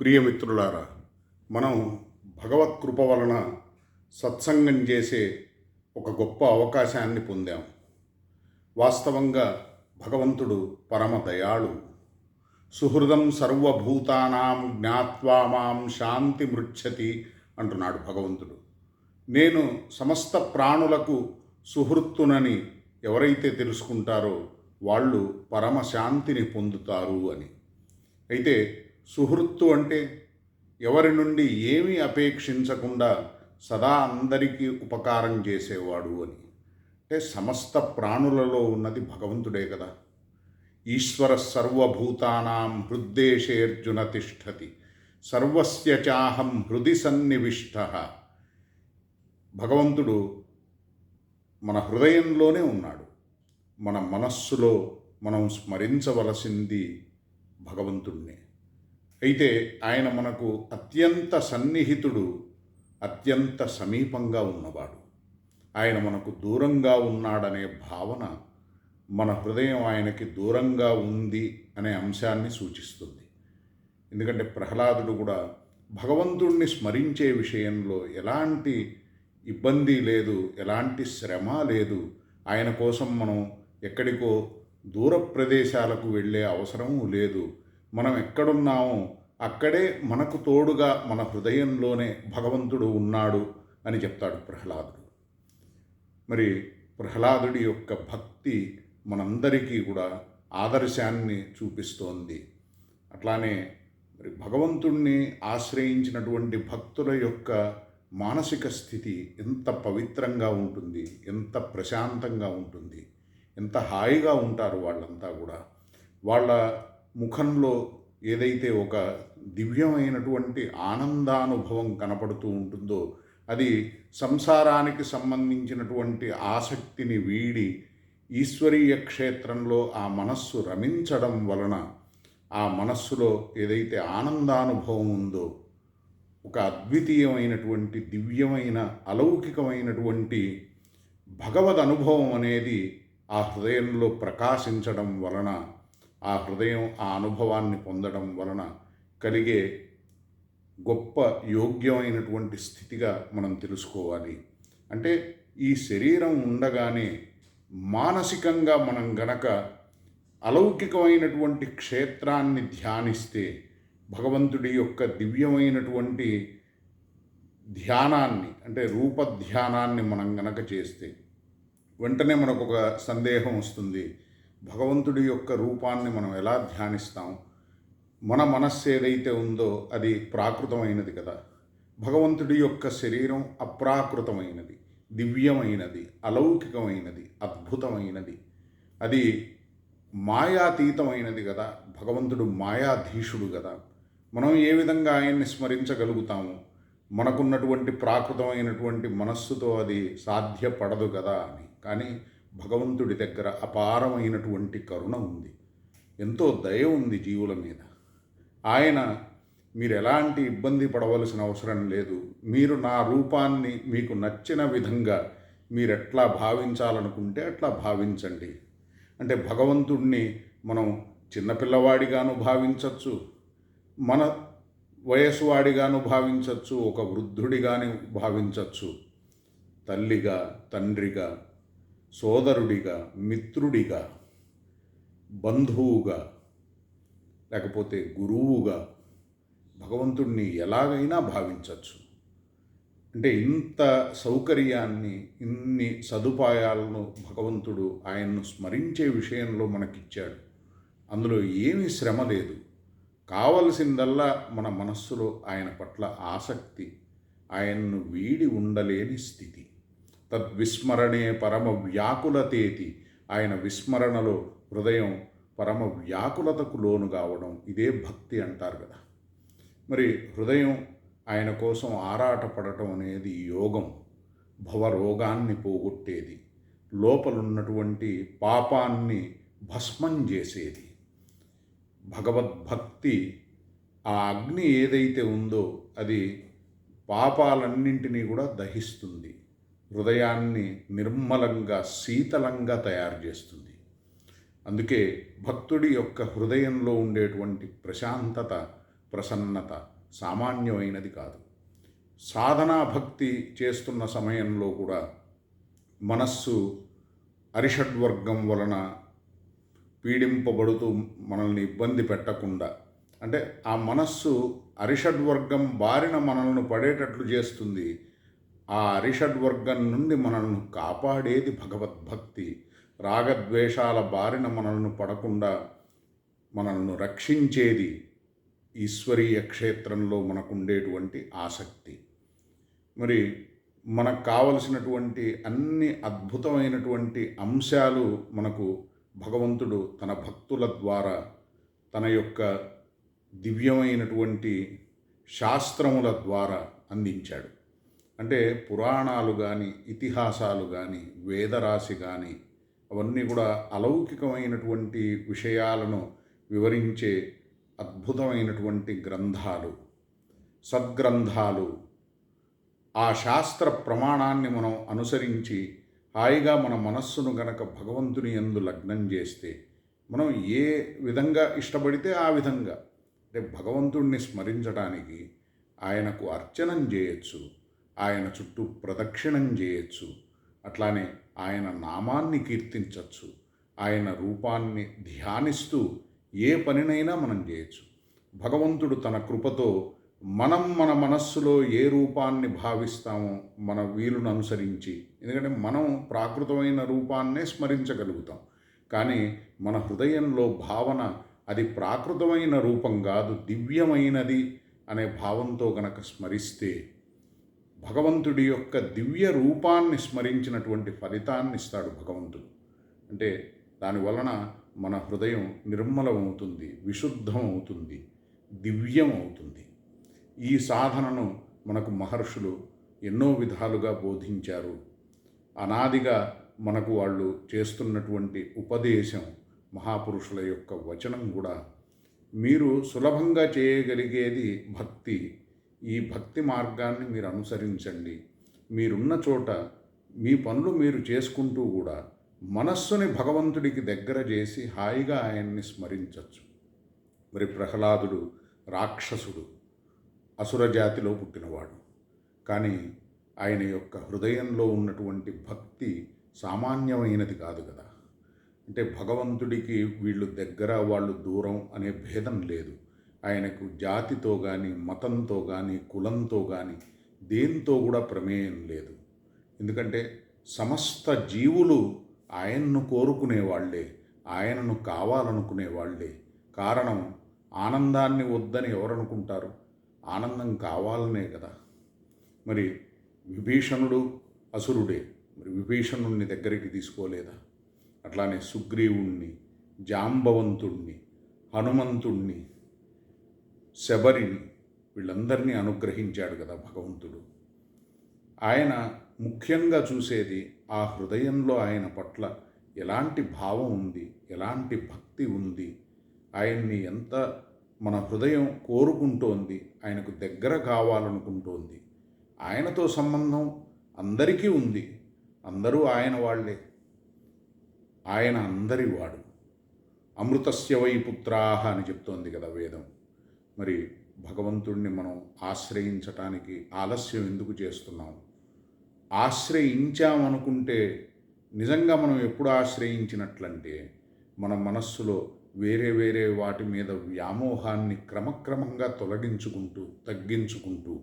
ప్రియమిత్రులారా మనం భగవత్ కృప వలన సత్సంగం చేసే ఒక గొప్ప అవకాశాన్ని పొందాం. వాస్తవంగా భగవంతుడు పరమ దయాళు. సుహృదం సర్వభూతానాం జ్ఞాత్వా మాం శాంతి మృచ్చతి అంటున్నాడు భగవంతుడు. నేను సమస్త ప్రాణులకు సుహృత్తునని ఎవరైతే తెలుసుకుంటారో వాళ్ళు పరమ శాంతిని పొందుతారు అని. అయితే సుహృత్తు అంటే ఎవరి నుండి ఏమీ అపేక్షించకుండా సదా అందరికీ ఉపకారం చేసేవాడు అని. అంటే సమస్త ప్రాణులలో ఉన్నది భగవంతుడే కదా. ఈశ్వర సర్వభూతానాం హృద్దేశేర్జున తిష్టతి సర్వస్య చాహం హృది సన్నివిష్ట. భగవంతుడు మన హృదయంలోనే ఉన్నాడు. మన మనస్సులో మనం స్మరించవలసింది భగవంతుణ్ణే. అయితే ఆయన మనకు అత్యంత సన్నిహితుడు అత్యంత సమీపంగా ఉన్నవాడు. ఆయన మనకు దూరంగా ఉన్నాడనే భావన మన హృదయం ఆయనకి దూరంగా ఉంది అనే అంశాన్ని సూచిస్తుంది. ఎందుకంటే ప్రహ్లాదుడు కూడా భగవంతుణ్ణి స్మరించే విషయంలో ఎలాంటి ఇబ్బంది లేదు ఎలాంటి శ్రమ లేదు. ఆయన కోసం మనం ఎక్కడికో దూర ప్రదేశాలకు వెళ్ళే అవసరము లేదు. మనం ఎక్కడున్నామో అక్కడే మనకు తోడుగా మన హృదయంలోనే భగవంతుడు ఉన్నాడు అని చెప్తాడు ప్రహ్లాదుడు. మరి ప్రహ్లాదుడి యొక్క భక్తి మనందరికీ కూడా ఆదర్శాన్ని చూపిస్తోంది. అట్లానే మరి భగవంతుణ్ణి ఆశ్రయించినటువంటి భక్తుల యొక్క మానసిక స్థితి ఎంత పవిత్రంగా ఉంటుంది ఎంత ప్రశాంతంగా ఉంటుంది ఎంత హాయిగా ఉంటారు వాళ్ళంతా కూడా. వాళ్ళ ముఖంలో ఏదైతే ఒక దివ్యమైనటువంటి ఆనందానుభవం కనపడుతూ ఉంటుందో అది సంసారానికి సంబంధించినటువంటి ఆసక్తిని వీడి ఈశ్వరీయ క్షేత్రంలో ఆ మనస్సు రమించడం వలన ఆ మనస్సులో ఏదైతే ఆనందానుభవం ఉందో ఒక అద్వితీయమైనటువంటి దివ్యమైన అలౌకికమైనటువంటి భగవద్ అనుభవం అనేది ఆ హృదయంలో ప్రకాశించడం వలన ఆ హృదయం ఆ అనుభవాన్ని పొందడం వలన కలిగే గొప్ప యోగ్యమైనటువంటి స్థితిగా మనం తెలుసుకోవాలి. అంటే ఈ శరీరం ఉండగానే మానసికంగా మనం గనక అలౌకికమైనటువంటి క్షేత్రాన్ని ధ్యానిస్తే భగవంతుడి యొక్క దివ్యమైనటువంటి ధ్యానాన్ని అంటే రూప ధ్యానాన్ని మనం గనక చేస్తే వెంటనే మనకు ఒక సందేహం వస్తుంది. భగవంతుడి యొక్క రూపాన్ని మనం ఎలా ధ్యానిస్తాం? మన మనస్సు ఏదైతే ఉందో అది ప్రాకృతమైనది కదా. భగవంతుడి యొక్క శరీరం అప్రాకృతమైనది దివ్యమైనది అలౌకికమైనది అద్భుతమైనది. అది మాయాతీతమైనది కదా. భగవంతుడు మాయాధీషుడు కదా. మనం ఏ విధంగా ఆయన్ని స్మరించగలుగుతాము? మనకున్నటువంటి ప్రాకృతమైనటువంటి మనస్సుతో అది సాధ్యపడదు కదా అని. కానీ భగవంతుడి దగ్గర అపారమైనటువంటి కరుణ ఉంది. ఎంతో దయ ఉంది జీవుల మీద. ఆయన మీరు ఎలాంటి ఇబ్బంది పడవలసిన అవసరం లేదు. మీరు నా రూపాన్ని మీకు నచ్చిన విధంగా మీరు ఎట్లా భావించాలనుకుంటే అట్లా భావించండి. అంటే భగవంతుణ్ణి మనం చిన్నపిల్లవాడిగాను భావించవచ్చు మన వయసు వాడిగాను భావించవచ్చు ఒక వృద్ధుడిగాను భావించవచ్చు తల్లిగా తండ్రిగా సోదరుడిగా మిత్రుడిగా బంధువుగా లేకపోతే గురువుగా భగవంతుణ్ణి ఎలాగైనా భావించవచ్చు అంటే ఇంత సౌకర్యాన్ని ఇన్ని సదుపాయాలను భగవంతుడు ఆయన్ను స్మరించే విషయంలో మనకిచ్చాడు. అందులో ఏమీ శ్రమ లేదు. కావలసిందల్లా మన మనస్సులో ఆయన పట్ల ఆసక్తి ఆయన్ను వీడి ఉండలేని స్థితి. తద్విస్మరణే పరమ వ్యాకులతేతి. ఆయన విస్మరణలో హృదయం పరమ వ్యాకులతకు లోను కావడం ఇదే భక్తి అంటారు కదా. మరి హృదయం ఆయన కోసం ఆరాటపడటం అనేది యోగం. భవరోగాన్ని పోగొట్టేది. లోపలున్నటువంటి పాపాన్ని భస్మం చేసేది. భగవద్భక్తి ఆ అగ్ని ఏదైతే ఉందో అది పాపాలన్నింటినీ కూడా దహిస్తుంది. హృదయాన్ని నిర్మలంగా శీతలంగా తయారు చేస్తుంది. అందుకే భక్తుడి యొక్క హృదయంలో ఉండేటువంటి ప్రశాంతత ప్రసన్నత సామాన్యమైనది కాదు. సాధనా భక్తి చేస్తున్న సమయంలో కూడా మనస్సు అరిషడ్వర్గం వలన పీడింపబడుతూ మనల్ని ఇబ్బంది పెట్టకుండా అంటే ఆ మనస్సు అరిషడ్వర్గం బారిన మనల్ని పడేటట్లు చేస్తుంది. ఆ అరిషడ్వర్గం నుండి మనల్ని కాపాడేది భగవద్భక్తి. రాగద్వేషాల బారిన మనల్ని పడకుండా మనల్ని రక్షించేది ఈశ్వరీయ క్షేత్రంలో మనకుండేటువంటి ఆసక్తి. మరి మనకు కావలసినటువంటి అన్ని అద్భుతమైనటువంటి అంశాలు మనకు భగవంతుడు తన భక్తుల ద్వారా తన యొక్క దివ్యమైనటువంటి శాస్త్రముల ద్వారా అందించాడు. అంటే పురాణాలు కానీ ఇతిహాసాలు కానీ వేదరాశి కానీ అవన్నీ కూడా అలౌకికమైనటువంటి విషయాలను వివరించే అద్భుతమైనటువంటి గ్రంథాలు. సద్గ్రంథాలు. ఆ శాస్త్ర ప్రమాణాన్ని మనం అనుసరించి హాయిగా మన మనస్సును గనక భగవంతుని ఎందు లగ్నం చేస్తే మనం ఏ విధంగా ఇష్టపడితే ఆ విధంగా అంటే భగవంతుణ్ణి స్మరించడానికి ఆయనకు అర్చనం చేయొచ్చు. ఆయన చుట్టూ ప్రదక్షిణం చేయొచ్చు. అట్లానే ఆయన నామాన్ని కీర్తించవచ్చు ఆయన రూపాన్ని ధ్యానిస్తూ ఏ పనినైనా మనం చేయొచ్చు. భగవంతుడు తన కృపతో మనం మన మనస్సులో ఏ రూపాన్ని భావిస్తామో మన వీలును అనుసరించి ఎందుకంటే మనం ప్రాకృతమైన రూపాన్నే స్మరించగలుగుతాం. కానీ మన హృదయంలో భావన అది ప్రాకృతమైన రూపం కాదు దివ్యమైనది అనే భావంతో గనక స్మరిస్తే భగవంతుడి యొక్క దివ్య రూపాన్ని స్మరించినటువంటి ఫలితాన్ని ఇస్తాడు భగవంతుడు. అంటే దాని వలన మన హృదయం నిర్మలమవుతుంది విశుద్ధమవుతుంది దివ్యమవుతుంది. దివ్యం అవుతుంది ఈ సాధనను మనకు మహర్షులు ఎన్నో విధాలుగా బోధించారు. అనాదిగా మనకు వాళ్ళు చేస్తున్నటువంటి ఉపదేశం మహాపురుషుల యొక్క వచనం కూడా మీరు సులభంగా చేయగలిగేది భక్తి ఈ భక్తి మార్గాన్ని మీరు అనుసరించండి. మీరున్న చోట మీ పనులు మీరు చేసుకుంటూ కూడా మనస్సుని భగవంతుడికి దగ్గర చేసి హాయిగా ఆయన్ని స్మరించవచ్చు మరి ప్రహ్లాదుడు రాక్షసుడు అసుర జాతిలో పుట్టినవాడు. కానీ ఆయన యొక్క హృదయంలో ఉన్నటువంటి భక్తి సామాన్యమైనది కాదు కదా. అంటే భగవంతుడికి వీళ్ళు దగ్గర వాళ్ళు దూరం అనే భేదం లేదు. ఆయనకు జాతితో కానీ మతంతో కానీ కులంతో కానీ దేంతో కూడా ప్రమేయం లేదు. ఎందుకంటే సమస్త జీవులు ఆయన్ను కోరుకునేవాళ్ళే ఆయనను కావాలనుకునేవాళ్ళే కారణం ఆనందాన్ని వద్దని ఎవరనుకుంటారు? ఆనందం కావాలనే కదా. మరి విభీషణుడు అసురుడే. మరి విభీషణుడిని దగ్గరికి తీసుకోలేదా? అట్లానే సుగ్రీవుణ్ణి జాంబవంతుణ్ణి హనుమంతుణ్ణి శబరిని వీళ్ళందరినీ అనుగ్రహించాడు కదా భగవంతుడు. ఆయన ముఖ్యంగా చూసేది ఆ హృదయంలో ఆయన పట్ల ఎలాంటి భావం ఉంది ఎలాంటి భక్తి ఉంది ఆయన్ని ఎంత మన హృదయం కోరుకుంటోంది ఆయనకు దగ్గర కావాలనుకుంటోంది ఆయనతో సంబంధం అందరికీ ఉంది అందరూ ఆయన వాళ్ళే ఆయన అందరివాడు. అమృతస్య వై పుత్రాహ అని చెప్తోంది కదా వేదం. మరి భగవంతుణ్ణి మనం ఆశ్రయించటానికి ఆలస్యం ఎందుకు చేస్తున్నాం? ఆశ్రయించామనుకుంటే నిజంగా మనం ఎప్పుడు ఆశ్రయించినట్లంటే మన మనస్సులో వేరే వేరే వాటి మీద వ్యామోహాన్ని క్రమక్రమంగా తొలగించుకుంటూ తగ్గించుకుంటూ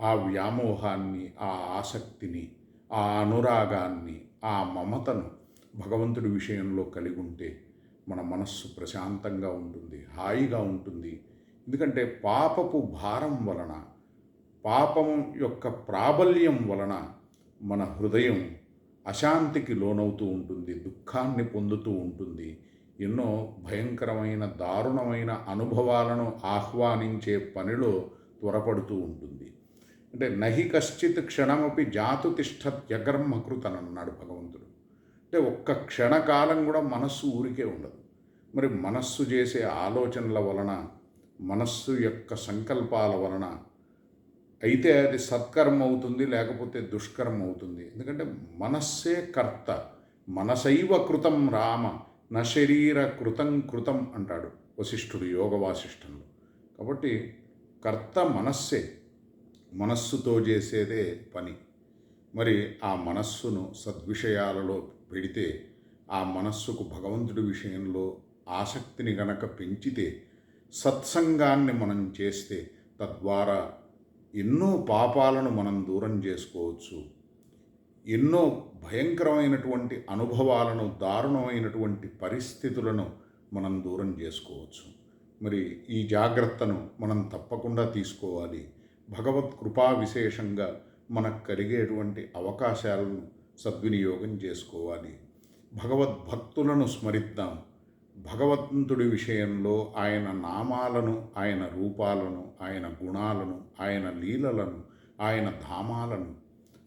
ఆ వ్యామోహాన్ని ఆ ఆసక్తిని ఆ అనురాగాన్ని ఆ మమతను భగవంతుడి విషయంలో కలిగి ఉంటే మన మనస్సు ప్రశాంతంగా ఉంటుంది హాయిగా ఉంటుంది. ఎందుకంటే పాపపు భారం వలన పాపం యొక్క ప్రాబల్యం వలన మన హృదయం అశాంతికి లోనవుతూ ఉంటుంది దుఃఖాన్ని పొందుతూ ఉంటుంది. ఎన్నో భయంకరమైన దారుణమైన అనుభవాలను ఆహ్వానించే పనిలో త్వరపడుతూ ఉంటుంది. అంటే నహి కశ్చిత్ క్షణమపి జాతు తిష్ట జగర్మకృతన్ అన్నాడు భగవంతుడు. అంటే ఒక్క క్షణకాలం కూడా మనస్సు ఊరికే ఉండదు. మరి మనస్సు చేసే ఆలోచనల వలన మనస్సు యొక్క సంకల్పాల వలన అయితే అది సత్కర్మ అవుతుంది లేకపోతే దుష్కర్మ అవుతుంది. ఎందుకంటే మనస్సే కర్త మనసైవ కృతం రామ న శరీర కృతం కృతం అంటాడు వశిష్ఠుడు యోగ వాసిష్ఠంలో. కాబట్టి కర్త మనస్సే మనస్సుతో చేసేదే పని. మరి ఆ మనస్సును సద్విషయాలలో పెడితే ఆ మనస్సుకు భగవంతుడి విషయంలో ఆసక్తిని గనక పెంచితే సత్సంగాన్ని మనం చేస్తే తద్వారా ఎన్నో పాపాలను మనం దూరం చేసుకోవచ్చు. ఎన్నో భయంకరమైనటువంటి అనుభవాలను దారుణమైనటువంటి పరిస్థితులను మనం దూరం చేసుకోవచ్చు. మరి ఈ జాగ్రత్తను మనం తప్పకుండా తీసుకోవాలి. భగవత్ కృపా విశేషంగా మనకు కలిగేటువంటి అవకాశాలను సద్వినియోగం చేసుకోవాలి. భగవద్భక్తులను స్మరిద్దాం. భగవంతుడి విషయంలో ఆయన నామాలను ఆయన రూపాలను ఆయన గుణాలను ఆయన లీలలను ఆయన ధామాలను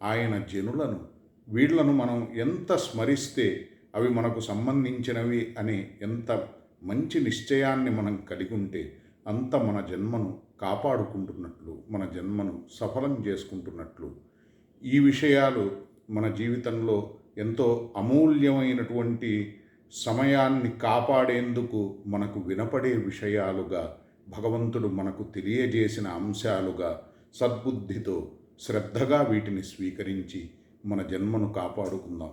ఆయన జనులను వీళ్ళను మనం ఎంత స్మరిస్తే అవి మనకు సంబంధించినవి అని ఎంత మంచి నిశ్చయాన్ని మనం కలిగి ఉంటే అంత మన జన్మను కాపాడుకుంటున్నట్లు మన జన్మను సఫలం చేసుకుంటున్నట్లు. ఈ విషయాలు మన జీవితంలో ఎంతో అమూల్యమైనటువంటి సమయాన్ని కాపాడేందుకు మనకు వినపడే విషయాలుగా భగవంతుడు మనకు తెలియజేసిన అంశాలుగా సద్బుద్ధితో శ్రద్ధగా వీటిని స్వీకరించి మన జన్మను కాపాడుకుందాం.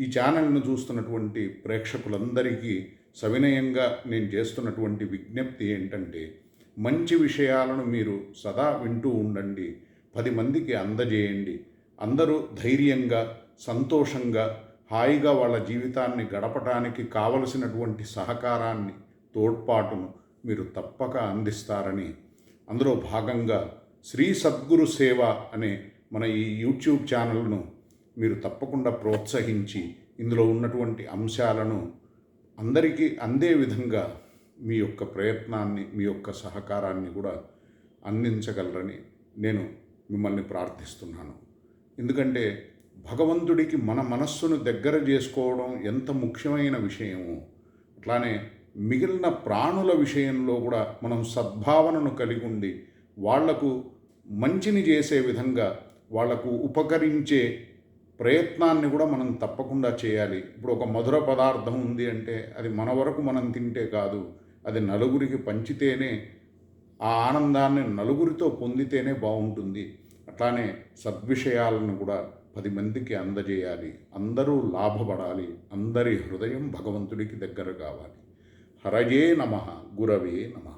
ఈ ఛానల్ను చూస్తున్నటువంటి ప్రేక్షకులందరికీ సవినయంగా నేను చేస్తున్నటువంటి విజ్ఞప్తి ఏంటంటే మంచి విషయాలను మీరు సదా వింటూ ఉండండి. పది మందికి అందజేయండి. అందరూ ధైర్యంగా సంతోషంగా హాయిగా వాళ్ళ జీవితాన్ని గడపటానికి కావలసినటువంటి సహకారాన్ని తోడ్పాటును మీరు తప్పక అందిస్తారని అందులో భాగంగా శ్రీ సద్గురు సేవ అనే మన ఈ యూట్యూబ్ ఛానల్ను మీరు తప్పకుండా ప్రోత్సహించి ఇందులో ఉన్నటువంటి అంశాలను అందరికీ అందే విధంగా మీ యొక్క ప్రయత్నాన్ని మీ యొక్క సహకారాన్ని కూడా అందించగలరని నేను మిమ్మల్ని ప్రార్థిస్తున్నాను. ఎందుకంటే భగవంతుడికి మన మనస్సును దగ్గర చేసుకోవడం ఎంత ముఖ్యమైన విషయము అట్లానే మిగిలిన ప్రాణుల విషయంలో కూడా మనం సద్భావనను కలిగి ఉండి వాళ్ళకు మంచిని చేసే విధంగా వాళ్ళకు ఉపకరించే ప్రయత్నాన్ని కూడా మనం తప్పకుండా చేయాలి. ఇప్పుడు ఒక మధుర పదార్థం ఉంది అంటే అది మన వరకు మనం తింటే కాదు అది నలుగురికి పంచితేనే ఆ ఆనందాన్ని నలుగురితో పొందితేనే బాగుంటుంది. అట్లానే సద్విషయాలను కూడా పది మందికి అందజేయాలి. అందరూ లాభపడాలి. అందరి హృదయం భగవంతుడికి దగ్గర కావాలి. హరయే నమ. గురవే నమ.